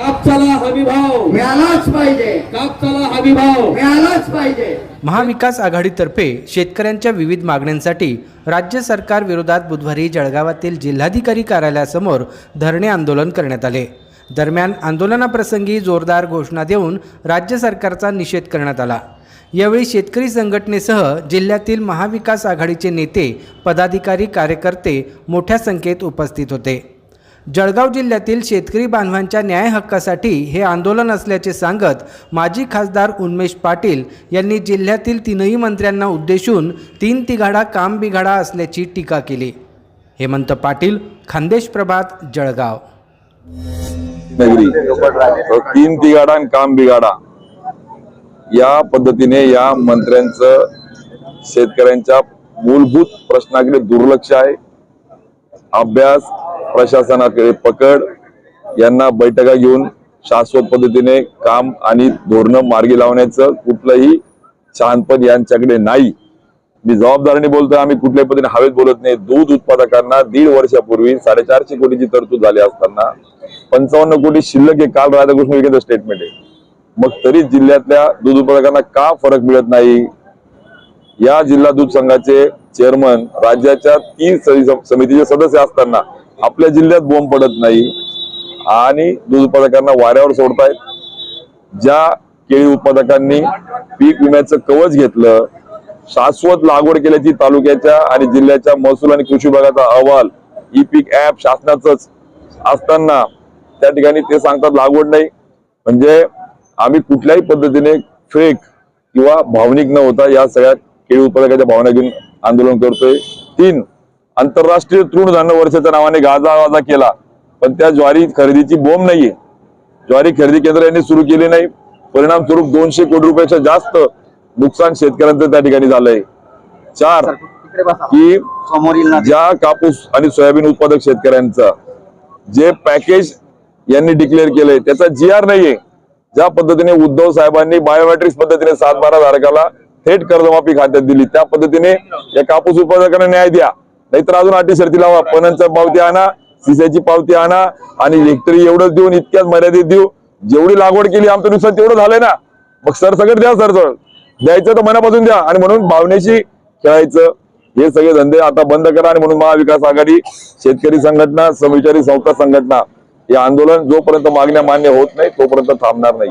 कापसाला हमी भाव. मिळालाच पाहिजे. कापसाला हमी भाव. मिळालाच पाहिजे. महाविकास आघाडीतर्फे शेतकऱ्यांच्या विविध मागण्यांसाठी राज्य सरकार विरोधात बुधवारी जळगावातील जिल्हाधिकारी कार्यालयासमोर धरणे आंदोलन करण्यात आले. दरम्यान आंदोलनाप्रसंगी जोरदार घोषणा देऊन राज्य सरकारचा निषेध करण्यात आला. यावेळी शेतकरी संघटनेसह जिल्ह्यातील महाविकास आघाडीचे नेते पदाधिकारी कार्यकर्ते मोठ्या संख्येत उपस्थित होते. जळगाव जिल्ह्यातील शेतकरी बांधवांच्या न्याय हक्कासाठी हे आंदोलन असल्याचे सांगत माजी खासदार उन्मेश पाटील यांनी जिल्ह्यातील तीनही मंत्र्यांना उद्देशून तीन तिघाडा काम बिघाडा असल्याची टीका केली. हेमंत पाटील खानदेश प्रभात जळगाव. तीन तिघाडा आणि काम बिघाडा. या पद्धतीने या मंत्र्यांचं शेतकऱ्यांच्या मूलभूत प्रश्नाकडे दुर्लक्ष आहे. अभ्यास प्रशासनाकडे पकड. यांना बैठका घेऊन शाश्वत पद्धतीने काम आणि धोरणं मार्गी लावण्याचं कुठलंही शहाणपण यांच्याकडे नाही. मी जबाबदारीने बोलतोय आम्ही कुठल्याही पद्धतीने हवेत बोलत नाही. दूध उत्पादकांना दीड वर्षापूर्वी साडेचारशे कोटीची तरतूद झाली असताना पंचावन्न कोटी शिल्लक हे काल राधाकृष्ण विकेंद्र स्टेटमेंट आहे. मग तरी जिल्ह्यातल्या दूध उत्पादकांना का फरक मिळत नाही? या जिल्हा दूध संघाचे चेअरमन राज्याच्या तीन समितीचे सदस्य असताना आपल्या जिल्ह्यात बोंब पडत नाही आणि दूध उत्पादकांना वाऱ्यावर सोडतायत. ज्या केळी उत्पादकांनी पीक विम्याचं कवच घेतलं शाश्वत लागवड केल्याची तालुक्याच्या आणि जिल्ह्याच्या महसूल आणि कृषी विभागाचा अहवाल ई पीक ऍप शासनाचंच असताना त्या ठिकाणी ते सांगतात लागवड नाही. म्हणजे आम्ही कुठल्याही पद्धतीने फेक किंवा भावनिक न होता या सगळ्या केळी उत्पादकाच्या भावना घेऊन आंदोलन करतोय. तीन आंतरराष्ट्रीय तृणधान्य वर्षाच्या नावाने गाजावाजा केला. पण त्या ज्वारी खरेदीची बोंब नाहीये. ज्वारी खरेदी केंद्र यांनी सुरू केली नाही. परिणाम स्वरूप दोनशे कोटी रुपयापेक्षा जास्त नुकसान शेतकऱ्यांचं त्या ठिकाणी झालंय. चार की ज्या कापूस आणि सोयाबीन उत्पादक शेतकऱ्यांचा जे पॅकेज यांनी डिक्लेअर केलंय त्याचा जी आर नाहीये. ज्या पद्धतीने उद्धव साहेबांनी बायोमेट्रिक्स पद्धतीने सात बारा धारकाला थेट कर्जमाफी खात्यात दिली त्या पद्धतीने या कापूस उत्पादकांना न्याय द्या. नाहीतर अजून अटी शर्ती लावा. पणनचा पावती आणा सिसाची पावती आणा आणि हेक्टरी एवढंच देऊन इतक्याच मर्यादित देऊ. जेवढी लागवड केली आमचं नुकसान तेवढं झालंय ना. मग सर सगळं द्या सर द्यायचं तर मनापासून द्या. आणि म्हणून भावनेशी खेळायचं. हे सगळे धंदे आता बंद करा आणि म्हणून महाविकास आघाडी शेतकरी संघटना समविचारी संस्था संघटना हे आंदोलन जोपर्यंत मागण्या मान्य होत नाही तोपर्यंत थांबणार नाही.